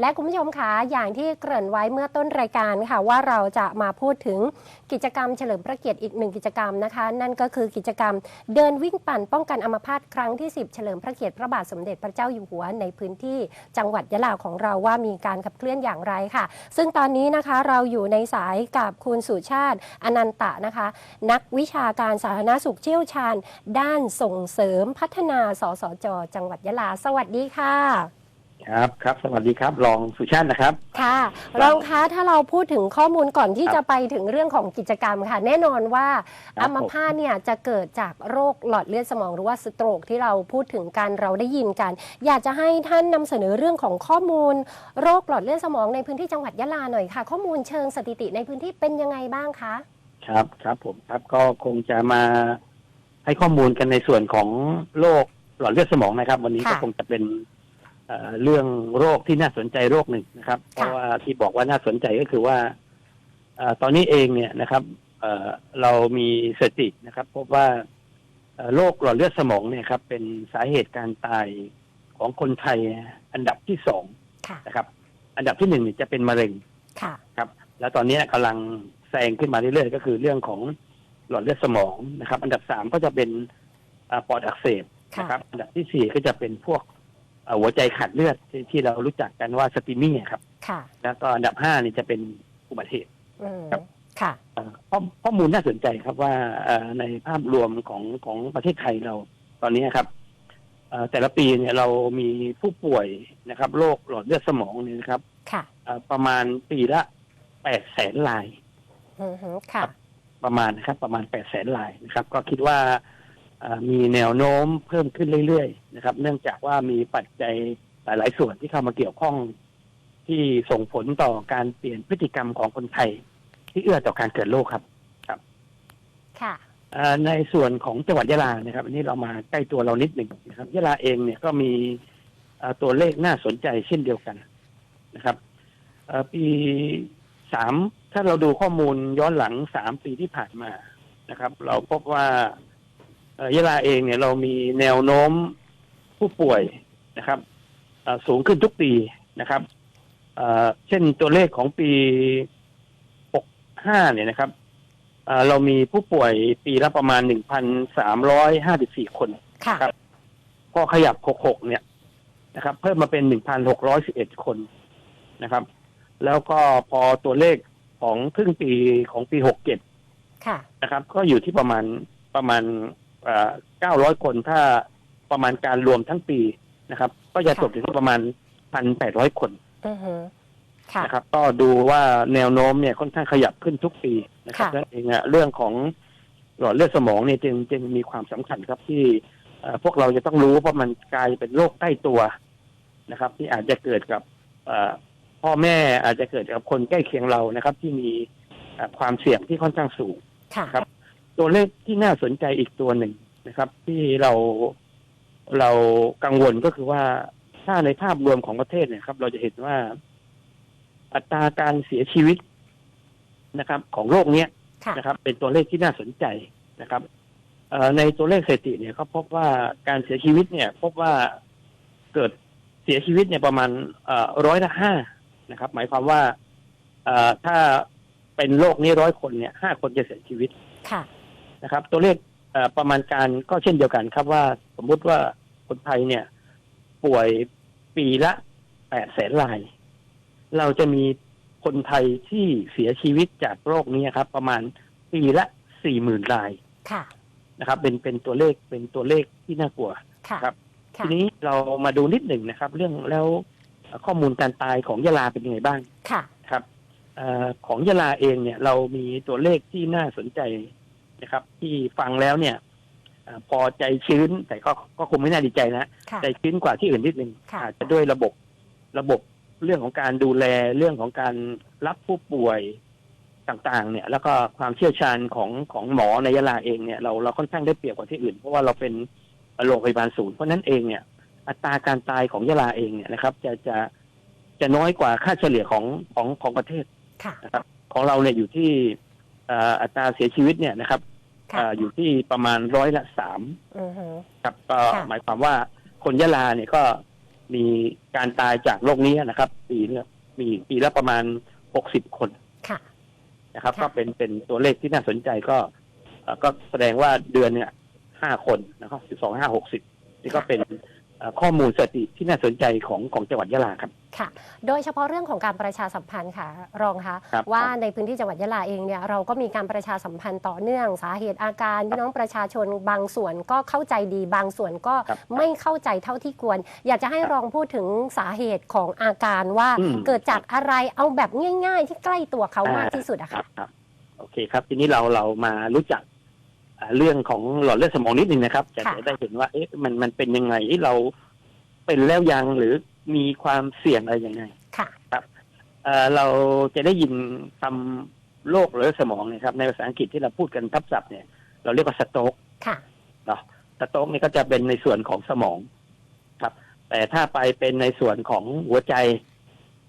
และคุณผู้ชมคะอย่างที่เกริ่นไว้เมื่อต้นรายการค่ะว่าเราจะมาพูดถึงกิจกรรมเฉลิมพระเกียรติอีกหนึ่งกิจกรรมนะคะ นั่นก็คือกิจกรรมเดินวิ่งปั่นป้องกันอัมพาตครั้งที่ 10 เฉลิมพระเกียรติพระบาทสมเด็จพระเจ้าอยู่หัวในพื้นที่จังหวัดยะลาของเราว่ามีการขับเคลื่อนอย่างไรค่ะ ซึ่งตอนนี้นะคะเราอยู่ในสายกับคุณสุชาติอนันตะนะคะ นักวิชาการสาธารณสุขเชี่ยวชาญ ด้านส่งเสริมพัฒนาสสจ จังหวัดยะลา สวัสดีค่ะ ครับครับ สวัสดีครับรองสุชาตินะครับ ค่ะรองคะถ้าเราพูดถึงข้อมูลก่อนที่ครับจะไปถึงเรื่องของกิจกรรมค่ะ แน่นอนว่าครัอับมพาตเนี่ยจะเกิดจากโรคหลอดเลือดสมองหรือว่าสโตรกที่เราพูดถึงกันเราได้ยินกัน อยากจะให้ท่านนำเสนอเรื่องของข้อมูล โรคหลอดเลือดสมองในพื้นที่จังหวัดยะลาหน่อยค่ะ ข้อมูลเชิงสถิติในพื้นที่เป็นยังไงบ้างคะครับครับผมครับก็คงจะมาให้ข้อมูลกันในส่วนของโรคหลอดเลือดสมองนะครับ วันนี้ค่ะก็คงจะเป็น เอ่อเรื่องโรคที่น่าสนใจโรคหนึ่งนะครับ เพค่ะราะว่าที่บอกว่าน่าสนใจก็คือว่าเอ่อตอนนี้เองเนี่ยนะครับเอ่อเรามีสถิตินะครับ พบว่าเอ่อโรคหลอดเลือดสมองเนี่ยครับ เป็นสาเหตุการตายของคนไทยอันดับที่สองค่ะนะครับ อันดับที่หนึ่งเนี่ยจะเป็นมะเร็งค่ะครับ แล้วตอนนี้กำลังแซงขึ้นมาเรื่อยๆก็คือเรื่องของหลอดเลือดสมองนะครับ อันดับสามก็จะเป็นอ่าปอดอักเสบค่ะนะครับ อันดับที่สี่ก็จะเป็นพวกอ่า หัวใจขาดเลือดที่ที่เรารู้จักกันว่าสติมี่ครับ ค่ะ แล้วก็อันดับห้านี่จะเป็นอุบัติเหตุ อืมครับ ค่ะอ่าข้อข้อมูลน่าสนใจครับว่าอ่าในภาพรวมของของประเทศไทยเราตอนนี้ครับอ่าแต่ละปีเนี่ยเรามีผู้ป่วยนะครับโรคหลอดเลือดสมองเนี่ยนะครับค่ะอ่าประมาณปีละแปดแสนราย อือฮึค่ะ ประมาณนะครับประมาณแปดแสนลายนะครับ ก็คิดว่าอ่า มีแนวโน้มเพิ่มขึ้นเรื่อยๆนะครับ เนื่องจากว่ามีปัจจัยหลาย ๆ ส่วนที่เข้ามาเกี่ยวข้อง ที่ส่งผลต่อการเปลี่ยนพฤติกรรมของคนไทย ที่เอื้อต่อการเกิดโรคครับค่ะอ่าในส่วนของจังหวัดยะลานะครับ อันนี้เรามาใกล้ตัวเรานิดหนึ่งนะครับยะลาเองเนี่ยก็มีอ่าตัวเลขน่าสนใจเช่นเดียวกันนะครับอ่าปีสามถ้าเราดูข้อมูลย้อนหลังสามปีที่ผ่านมานะครับ เราพบว่าเอ่อ ยะลาเองเนี่ยเรามีแนวโน้มผู้ป่วยนะครับอ่าสูงขึ้นทุกปีนะครับอ่าเช่นตัวเลขของปีหกห้าเนี่ยนะครับอ่าเรามีผู้ป่วยปีละประมาณ 1,354 คนค่ะครับพอขยับ 66 เนี่ยนะครับ เพิ่มมาเป็น 1,611 คนนะครับ แล้วก็พอตัวเลขของครึ่งปีของปี 67 ค่ะนะครับ ก็อยู่ที่ประมาณประมาณอ่า 900 คนถ้าประมาณการรวมทั้งปีนะครับ ก็จะตกถึงประมาณ 1,800 คนอือฮึค่ะนะครับก็ดูว่าแนวโน้มเนี่ยค่อนข้างขยับขึ้นทุกปีนะครับค่ะนั่นเองอะเรื่องของหลอดเลือดสมองเนี่ยจึงจึงมีความสำคัญครับที่เอ่อพวกเราจะต้องรู้เพราะมันกลายเป็นโรคใกล้ตัวนะครับ ที่อาจจะเกิดกับเอ่อพ่อแม่อาจจะเกิดกับคนใกล้เคียงเรานะครับ ที่มีเอ่อความเสี่ยงที่ค่อนข้างสูงค่ะครับ ตัวเลขที่น่าสนใจอีกตัวหนึ่งนะครับ ที่เราเรากังวลก็คือว่าถ้าในภาพรวมของประเทศเนี่ยครับ เราจะเห็นว่าอัตราการเสียชีวิตนะครับ ของโรคเนี้ยนะครับ เป็นตัวเลขที่น่าสนใจนะครับเออในตัวเลขสถิติเนี่ยเขาพบว่าการเสียชีวิตเนี่ย พบว่าเกิดเสียชีวิตเนี่ยประมาณร้อยละห้านะครับ หมายความว่าเออถ้าเป็นโรคนี้ร้อยคนเนี่ยห้าคนจะเสียชีวิตค่ะ นะครับ ตัวเลขเอ่อประมาณการก็เช่นเดียวกันครับว่าสมมุติว่าคนไทยเนี่ย ป่วยปีละแปดแสนราย เราจะมีคนไทยที่เสียชีวิตจากโรคนี้ครับ ประมาณปีละสี่หมื่นรายค่ะนะครับ เป็นเป็นตัวเลขเป็นตัวเลขที่น่ากลัวค่ะครับค่ะทีนี้เรามาดูนิดหนึ่งนะครับ เรื่องแล้วข้อมูลการตายของยะลาเป็นยังไงบ้าง ค่ะ ครับเออของยะลาเองเนี่ย เรามีตัวเลขที่น่าสนใจ นะครับ ที่ฟังแล้วเนี่ยเอ่อพอใจชื้นแต่ก็ก็คงไม่น่าดีใจนะค่ะใจชื้นกว่าที่อื่นนิดนึงค่ะอาจจะด้วยระบบระบบเรื่องของการดูแลเรื่องของการรับผู้ป่วยต่างๆ เนี่ย แล้วก็ความเชี่ยวชาญของของหมอในยะลาเองเนี่ยเราเราค่อนข้างได้เปรียบกว่าที่อื่น เพราะว่าเราเป็นโรงพยาบาลศูนย์เพราะฉะนั้นเองเนี่ย อัตราการตายของยะลาเองเนี่ยนะครับ จะจะจะน้อยกว่าค่าเฉลี่ยของของของประเทศค่ะนะครับ ของเราเนี่ยอยู่ที่เอ่ออัตราเสียชีวิตเนี่ยนะครับค่ะเอ่ออยู่ที่ประมาณร้อยละสามอือฮึครับก็ค่ะหมายความว่าคนยะลาเนี่ยก็มีการตายจากโรคนี้นะครับปีเนี้ยมีปีละประมาณหกสิบคนค่ะนะครับค่ะก็เป็นเป็นตัวเลขที่น่าสนใจก็เอ่อก็แสดงว่าเดือนเนี่ยห้าคนนะครับสิบสองห้าหกสิบนี่ก็เป็นเอ่อ ข้อมูลสถิติที่น่าสนใจของของจังหวัดยะลาครับค่ะ โดยเฉพาะเรื่องของการประชาสัมพันธ์ค่ะ รองคะครับว่าครับในพื้นที่จังหวัดยะลาเองเนี่ยเราก็มีการประชาสัมพันธ์ต่อเนื่องสาเหตุอาการพี่น้องประชาชนบางส่วนก็เข้าใจดีบางส่วนก็ครับไม่เข้าใจเท่าที่ควร อยากจะให้ครับรองพูดถึงสาเหตุของอาการว่าอืมเกิดจากอะไรเอาแบบง่าย ๆ ที่ใกล้ตัวเขามากที่สุดอะครัค่ะบครับโอเคครับ ทีนี้เราเรามารู้จักอ่า เรื่องของหลอดเลือดสมองนิดนึงนะครับจะค่ะจะได้เห็นว่าเอ๊ะมันมันเป็นยังไงที่เราเป็นแล้วยังหรือมีความเสี่ยงอะไรยังไงค่ะเอ่อเราจะได้ยินคำโรคหลอดเลือดสมองเนะครับ ในภาษาอังกฤษที่เราพูดกันทับศัพท์เนี่ย เราเรียกว่าสโตรกค่ะเนาะสโตรกนี่ก็จะเป็นในส่วนของสมองครับ แต่ถ้าไปเป็นในส่วนของหัวใจ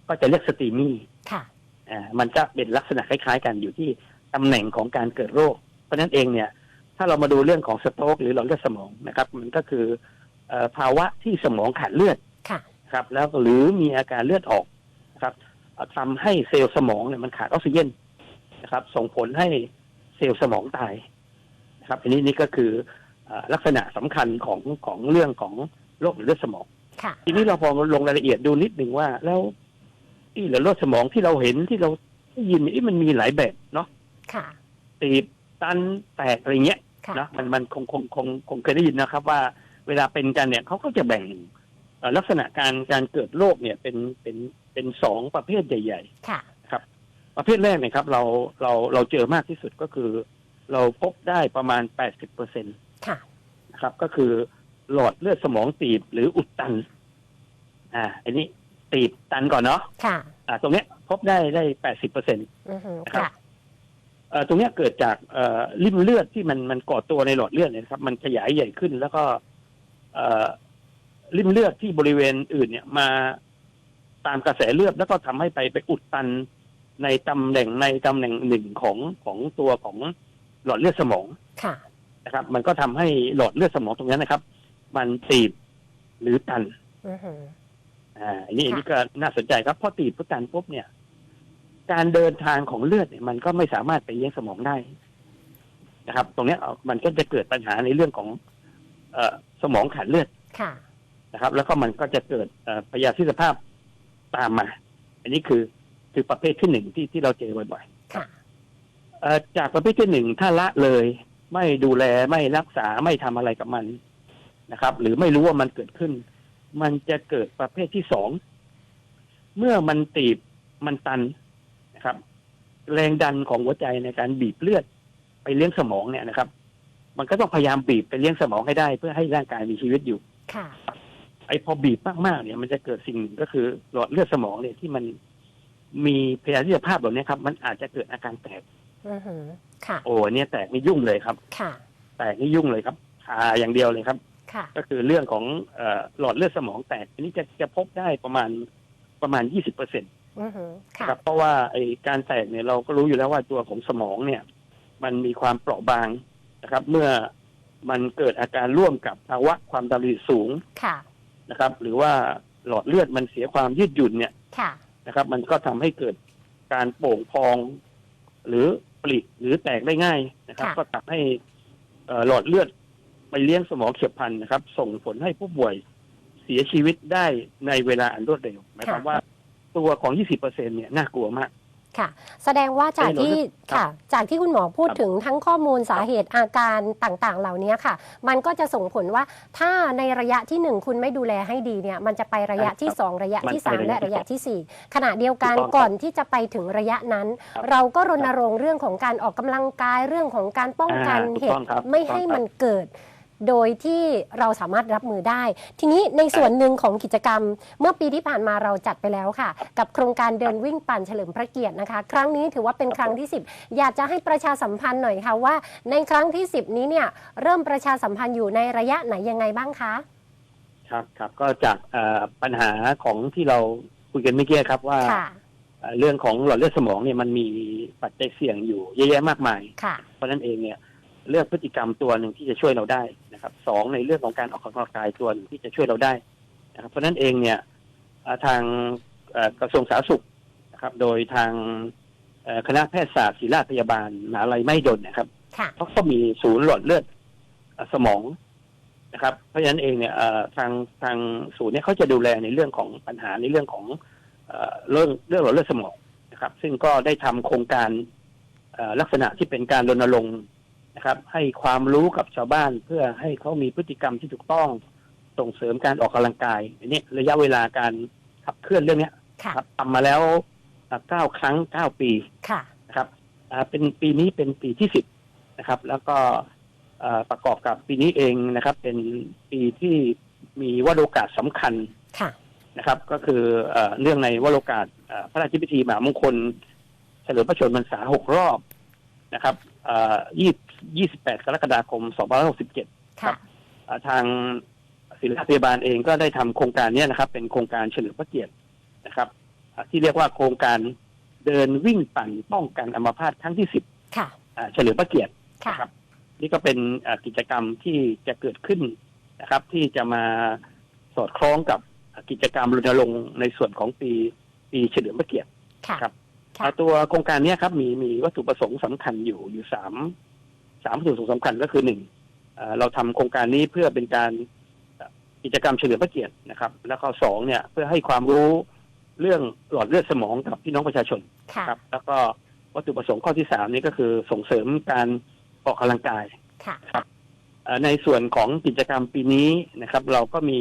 ก็จะเรียกสตีมี่ค่ะอ่ามันจะเป็นลักษณะคล้าย ๆ กันอยู่ที่ตำแหน่งของการเกิดโรค เพราะฉะนั้นเองเนี่ย ถ้าเรามาดูเรื่องของสโตรกหรือหลอดเลือดสมองนะครับ มันก็คือเอ่อภาวะที่สมองขาดเลือดค่ะครับ แล้วหรือมีอาการเลือดออกนะครับเอ่อทำให้เซลล์สมองเนี่ยมันขาดออกซิเจนนะครับ ส่งผลให้เซลล์สมองตายนะครับ อันนี้นี่ก็คือเอ่อลักษณะสำคัญของของเรื่องของโรคหลอดเลือดสมองค่ะทีนี้เราพอลงรายละเอียดดูนิดหนึ่งว่าแล้วที่หลอดเลือดสมองที่เราเห็นที่เราได้ยินเนี่ยเอ๊ะมันมีหลายแบบเนาะค่ะตีบ ตันแตกอะไรเงี้ยค่ะนะมันมันคงคงคงคงเคยได้ยินนะครับ ว่าเวลาเป็นกันเนี่ยเขาก็จะแบ่งเอ่อลักษณะการการเกิดโรคเนี่ยเป็นเป็นเป็นสองประเภทใหญ่ค่ะๆประเภทแรกเนี่ยครับ เราเราเราเจอมากที่สุดก็คือ เราพบได้ประมาณแปดสิบเปอร์เซ็นตค่ะนะครับ ก็คือหลอดเลือดสมองตีบหรืออุดตัน อ่า อันนี้ตีบตันก่อนเนาะค่ะ อ่า ตรงเนี้ยพบได้ได้แปดสิบเปอร์เซ็นอือฮึครับค่ะเอ่อ ตรงเนี้ยเกิดจากเอ่อริ่มเลือดที่มันมันก่อตัวในหลอดเลือดเนี่ยนะครับ มันขยายใหญ่ขึ้น แล้วก็เอ่อริ่มเลือดที่บริเวณอื่นเนี่ยมาตามกระแสเลือดแล้วก็ทำให้ไปไปอุดตันในตำแหน่งในตำแหน่งหนึ่งของของตัวของหลอดเลือดสมองค่ะนะครับ มันก็ทำให้หลอดเลือดสมองตรงนั้นนะครับ มันตีบหรือตันอือฮึอ่าอันนี้ค่ะอันนี้ก็น่าสนใจครับพอตีบพุตันปุ๊บเนี่ย การเดินทางของเลือดเนี่ยมันก็ไม่สามารถไปเลี้ยงสมองได้นะครับ ตรงเนี้ยเอามันก็จะเกิดปัญหาในเรื่องของเอ่อสมองขาดเลือดค่ะนะครับ แล้วก็มันก็จะเกิดเอ่อพยาธิสภาพตามมา อันนี้คือคือประเภทที่หนึ่งที่ที่เราเจอบ่อยค่ะๆเอ่อจากประเภทที่หนึ่งถ้าละเลยไม่ดูแลไม่รักษาไม่ทำอะไรกับมันนะครับ หรือไม่รู้ว่ามันเกิดขึ้น มันจะเกิดประเภทที่สองเมื่อมันตีบมันตัน นะครับ แรงดันของหัวใจในการบีบเลือด ไปเลี้ยงสมองเนี่ยนะครับ มันก็ต้องพยายามบีบไปเลี้ยงสมองให้ได้ เพื่อให้ร่างกายมีชีวิตอยู่ค่ะ ไอ้พอบีบมากๆเนี่ย มันจะเกิดสิ่งหนึ่งก็คือหลอดเลือดสมองเนี่ยที่มันมีพยาธิสภาพแบบนี้ครับ มันอาจจะเกิดอาการแตกอือฮึค่ะ โอ้เนี่ยแตกนี่ยุ่งเลยครับ ค่ะ แตกนี่ยุ่งเลยครับชาอย่างเดียวเลยครับ ค่ะ ก็คือเรื่องของเอ่อหลอดเลือดสมองแตก อันนี้จะจะพบได้ประมาณประมาณยี่สิบเปอร์เซ็นตอือฮึ ค่ะครับเพราะว่าไอ้การแตกเนี่ยเราก็รู้อยู่แล้วว่าตัวของสมองเนี่ย มันมีความเปราะบางนะครับ เมื่อมันเกิดอาการร่วมกับภาวะความดันโลหิตสูงค่ะนะครับ หรือว่าหลอดเลือดมันเสียความยืดหยุ่นเนี่ยค่ะนะครับ มันก็ทำให้เกิดการโป่งพอง หรือปลิหรือแตกได้ง่ายนะครับค่ะก็ทำให้เอ่อหลอดเลือดไปเลี้ยงสมองเฉียบพลันนะครับ ส่งผลให้ผู้ป่วยเสียชีวิตได้ในเวลาอันรวดเร็วหมายความว่า ตัวของ 20%เนี่ยน่ากลัวมาก ค่ะ แสดงว่าจากที่ครับค่ะ จากที่คุณหมอพูดครับถึงทั้งข้อมูลสาเหตุอาการต่างๆ เหล่านี้ค่ะ มันก็จะส่งผลว่าถ้าในระยะที่หนึ่งคุณไม่ดูแลให้ดีเนี่ย มันจะไประยะที่สองระยะที่สามและระยะที่สี่ขณะเดียวกันถูกต้องครับก่อนที่จะไปถึงระยะนั้นครับเราก็รณรงค์เรื่องของการออกกำลังกายเรื่องของการป้องกันอ่าถูกเหต้ตุองครับไม่ถูกต้องให้ครับมันเกิด โดยที่เราสามารถรับมือได้ ทีนี้ในส่วนหนึ่งของกิจกรรม เมื่อปีที่ผ่านมาเราจัดไปแล้วค่ะ กับโครงการเดินวิ่งปั่นเฉลิมพระเกียรตินะคะ ครั้งนี้ถือว่าเป็นครั้งที่ 10 อยากจะให้ประชาสัมพันธ์หน่อยค่ะว่า ในครั้งที่ 10 นี้เนี่ยเริ่มประชาสัมพันธ์อยู่ในระยะไหนยังไงบ้างคะครับครับก็จากเอ่อปัญหาของที่เราคุยกันเมื่อกี้ครับว่าค่ะเอ่อเรื่องของหลอดเลือดสมองเนี่ยมันมีปัจจัยเสี่ยงอยู่เยอะแยะมากมายค่ะเพราะฉะนั้นเองเนี่ย เลือกพฤติกรรมตัวหนึ่งที่จะช่วยเราได้นะครับสองในเรื่องของการออกกำลังกายตัวหนึ่งที่จะช่วยเราได้นะครับ เพราะฉะนั้นเองเนี่ยอ่าทางเอ่อกระทรวงสาธารณสุขนะครับ โดยทางเอ่อคณะแพทยศาสตร์ศิริราชพยาบาลมหาลัยไม่ดนนะครับค่ะเขาก็มีศูนย์หลอดเลือดเอ่อสมองนะครับ เพราะฉะนั้นเองเนี่ยเอ่อทางทางศูนย์เนี่ยเขาจะดูแลในเรื่องของปัญหาในเรื่องของเอ่อเรื่องเรื่องหลอดเลือดสมองนะครับ ซึ่งก็ได้ทำโครงการเอ่อลักษณะที่เป็นการรณรงค์ นะครับ ให้ความรู้กับชาวบ้านเพื่อให้เขามีพฤติกรรมที่ถูกต้องส่งเสริมการออกกำลังกายอันนี้ระยะเวลาการขับเคลื่อนเรื่องเนี้ยค่ะครับทำมาแล้วเก้าครั้งเก้าปีค่ะนะครับอ่าเป็นปีนี้เป็นปีที่สิบนะครับ แล้วก็เอ่อประกอบกับปีนี้เองนะครับ เป็นปีที่มีวโรกาสสำคัญค่ะนะครับ ก็คือเอ่อเรื่องในวโรกาสเอ่อพระราชพิธีมหามงคล เฉลิมพระชนมพรรษาหกรอบนะครับยี่ ยี่สิบแปดกรกฎาคมสองพันหกสิบเจ็ดค่ะอ่าทางศิริราชพยาบาลเองก็ได้ทำโครงการเนี้ยนะครับ เป็นโครงการเฉลิมพระเกียรตินะครับอ่าที่เรียกว่าโครงการเดินวิ่งปั่นป้องกันอัมพาตครั้งที่สิบค่ะเฉลิมพระเกียรติค่ะนะครับ นี่ก็เป็นอ่ากิจกรรมที่จะเกิดขึ้นนะครับ ที่จะมาสอดคล้องกับอ่ากิจกรรมรณรงค์ในส่วนของปีปีเฉลิมพระเกียรติค่ะครับค่ะอ่าตัวโครงการเนี้ยครับมีมีวัตถุประสงค์สำคัญอยู่อยู่สาม สามวัตถุประสงค์สำคัญก็คือหนึ่งเอ่อเราทำโครงการนี้เพื่อเป็นการเอ่อกิจกรรมเฉลิมพระเกียรตินะครับ แล้วก็สองเนี่ยเพื่อให้ความรู้เรื่องหลอดเลือดสมองกับพี่น้องประชาชนค่ะครับ แล้วก็วัตถุประสงค์ข้อที่สามนี่ก็คือส่งเสริมการออกกำลังกายค่ะเอ่อในส่วนของกิจกรรมปีนี้นะครับ เราก็มี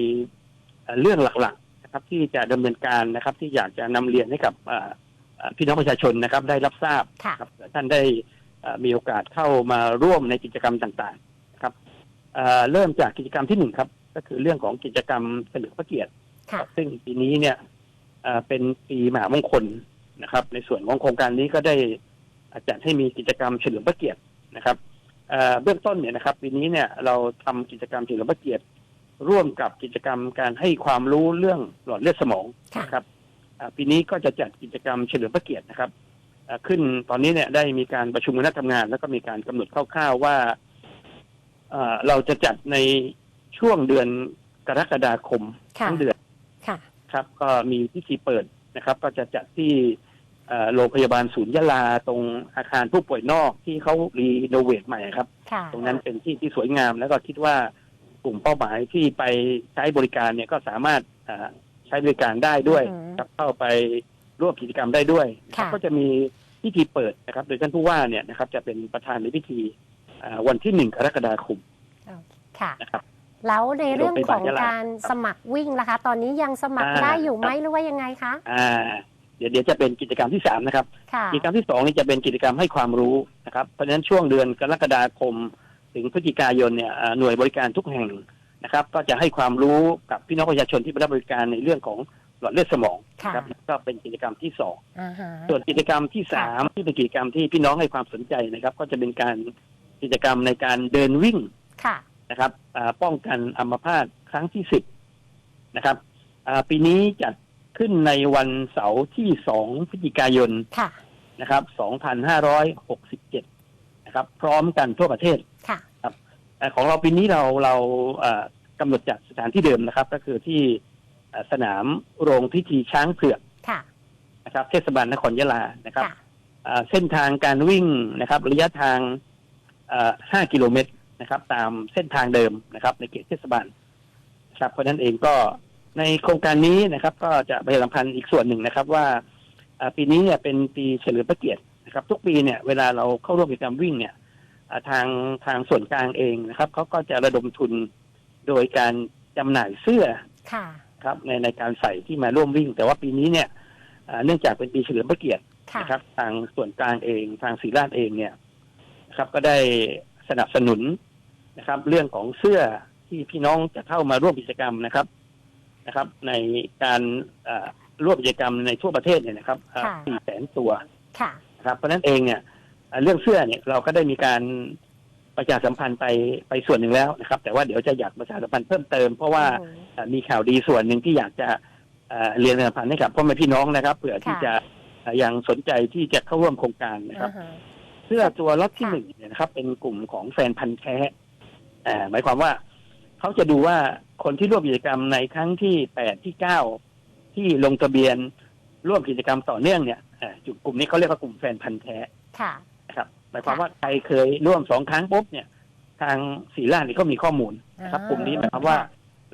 เอ่อเรื่องหลักๆนะครับ ที่จะดำเนินการนะครับ ที่อยากจะนำเรียนให้กับเอ่อเอ่อพี่น้องประชาชนนะครับ ได้รับทราบค่ะครับท่านได้เอ่อ มีโอกาสเข้ามาร่วมในกิจกรรมต่างๆนะครับเอ่อเริ่มจากกิจกรรมที่หนึ่งครับ ก็คือเรื่องของกิจกรรมเฉลิมพระเกียรติค่ะซึ่งปีนี้เนี่ยเอ่อเป็นปีมหามงคลนะครับ ในส่วนของโครงการนี้ก็ได้จัดให้มีกิจกรรมเฉลิมพระเกียรตินะครับเอ่อเบื้องต้นเนี่ยนะครับปีนี้เนี่ยเราทำกิจกรรมเฉลิมพระเกียรติร่วมกับกิจกรรมการให้ความรู้เรื่องหลอดเลือดสมองค่ะนะครับอ่าปีนี้ก็จะจัดกิจกรรมเฉลิมพระเกียรตินะครับอ่า ขึ้นตอนนี้เนี่ยได้มีการประชุมคณะทำงาน แล้วก็มีการกำหนดคร่าวๆว่าเอ่อเราจะจัดในช่วงเดือนกรกฎาคมค่ะทั้งเดือนค่ะครับ ก็มีพิธีเปิดนะครับ ก็จะจัดที่เอ่อโรงพยาบาลศูนย์ยะลาตรงอาคารผู้ป่วยนอกที่เขารีโนเวทใหม่ครับค่ะตรงนั้นเป็นที่ที่สวยงาม แล้วก็คิดว่ากลุ่มเป้าหมายที่ไปใช้บริการเนี่ยก็สามารถอ่าใช้บริการได้ด้วยอืมครับเข้าไปร่วมกิจกรรมได้ด้วยค่ะก็จะมี พิธีเปิดนะครับ โดยท่านผู้ว่าเนี่ยนะครับ จะเป็นประธานในพิธีอ่าวันที่หนึ่งกรกฎาคมค่ะนะครับแล้วในเรื่องของโรงพยาบาลยะลาการสมัครวิ่งล่ะคะ ตอนนี้ยังสมัครอ่าได้อยู่ไหมหรือว่ายังไงคะอ่าเดี๋ยวเดี๋ยวจะเป็นกิจกรรมที่สามนะครับค่ะกิจกรรมที่สองนี่จะเป็นกิจกรรมให้ความรู้นะครับ เพราะฉะนั้นช่วงเดือนกรกฎาคม ถึงพฤศจิกายนเนี่ยอ่าหน่วยบริการทุกแห่งนะครับ ก็จะให้ความรู้กับพี่น้องประชาชนที่ไปรับบริการในเรื่องของ หลอดเลือดสมองค่ะนะครับก็เป็นกิจกรรมที่สองอ่าฮะส่วนกิจกรรมที่สามที่เป็นกิจกรรมที่พี่น้องให้ความสนใจนะครับ ก็จะเป็นการกิจกรรมในการเดินวิ่งค่ะนะครับอ่าป้องกันอัมพาตครั้งที่สิบนะครับอ่าปีนี้จัดขึ้นในวันเสาร์ที่สองพฤศจิกายนค่ะนะครับ2567นะครับ พร้อมกันทั่วประเทศค่ะแต่ของเราปีนี้เราเราเอ่อกำหนดจัดสถานที่เดิมนะครับ ก็คือที่เอ่อ สนามโรงพิธีช้างเผือกค่ะนะครับ เทศบาลนครยะลานะครับค่ะอ่าเส้นทางการวิ่งนะครับ ระยะทางเอ่อ5กิโลเมตรนะครับ ตามเส้นทางเดิมนะครับ ในเขตเทศบาลนะครับเพราะฉะนั้นเองก็ในโครงการนี้นะครับ ก็จะประชาสัมพันธ์อีกส่วนหนึ่งนะครับว่าอ่าปีนี้เนี่ยเป็นปีเฉลิมพระเกียรตินะครับ ทุกปีเนี่ยเวลาเราเข้าร่วมกิจกรรมวิ่งเนี่ยอ่าทางทางส่วนกลางเองนะครับเขาก็จะระดมทุนโดยการจำหน่ายเสื้อ ค่ะครับในในการใส่ที่มาร่วมวิ่ง แต่ว่าปีนี้เนี่ยอ่าเนื่องจากเป็นปีเฉลิมพระเกียรติค่ะนะครับ ทางส่วนกลางเองทางศรีราชเองเนี่ยนะครับ ก็ได้สนับสนุนนะครับ เรื่องของเสื้อที่พี่น้องจะเข้ามาร่วมกิจกรรมนะครับนะครับ ในการเอ่อร่วมกิจกรรมในทั่วประเทศเนี่ยนะครับค่ะสี่แสนตัวค่ะนะครับเพราะฉะนั้นเองเนี่ยเอ่อเรื่องเสื้อเนี่ยเราก็ได้มีการ ประชาสัมพันธ์ไปไปส่วนหนึ่งแล้วนะครับ แต่ว่าเดี๋ยวจะอยากประชาสัมพันธ์เพิ่มเติม เพราะว่าอืมเอ่อมีข่าวดีส่วนหนึ่งที่อยากจะเอ่อเรียนประชาสัมพันธ์ให้กับพ่อแม่พี่น้องนะครับเผื่อที่ค่ะจะเอ่อยังสนใจที่จะเข้าร่วมโครงการนะครับอ่าฮะเสื้อตัวล็อตที่ค่ะหนึ่งเนี่ยนะครับ เป็นกลุ่มของแฟนพันธ์แท้เอ่อหมายความว่าเขาจะดูว่าคนที่ร่วมกิจกรรมในครั้งที่แปดที่เก้าที่ลงทะเบียนร่วมกิจกรรมต่อเนื่องเนี่ยอ่าจุดกลุ่มนี้เขาเรียกว่ากลุ่มแฟนพันธ์แท้ค่ะนะครับ หมายความค่ะว่าใครเคยร่วมสองครั้งปุ๊บเนี่ย ทางศรีราชนี่ก็มีข้อมูลนะครับอ่ากลุ่มนี้หมายความว่า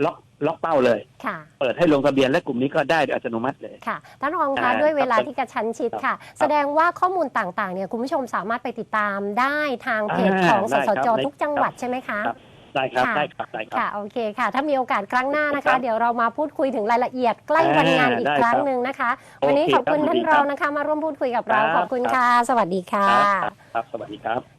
ล็อกล็อกเป้าเลยค่ะเปิดให้ลงทะเบียนและกลุ่มนี้ก็ได้โดยอัตโนมัติเลย ค่ะ ท่านรองคะอ่าด้วยเวลาครับที่กระชั้นชิดค่ะ แสดงว่าข้อมูลต่างๆ เนี่ยคุณผู้ชมสามารถไปติดตามได้ทางเพจอ่าของสได้สครับจในทุกจังหวัดใช่ไหมคะครับ ได้ครับค่ะได้ครับได้ครับ ค่ะโอเคค่ะ ถ้ามีโอกาสครั้งหน้านะครัคะ บเดี๋ยวเรามาพูดคุยถึงรายละเอียดใกล้วันงานอีกได้ครั้งครับหนึ่งนะคะ โอเควันนี้ขอบคุณครับท่านยินดีรครับองนะคะ มาร่วมพูดคุยกับเราครับขอบคุณครับ ค่ะ สวัสดีค่ะ ครับครับ สวัสดีครับ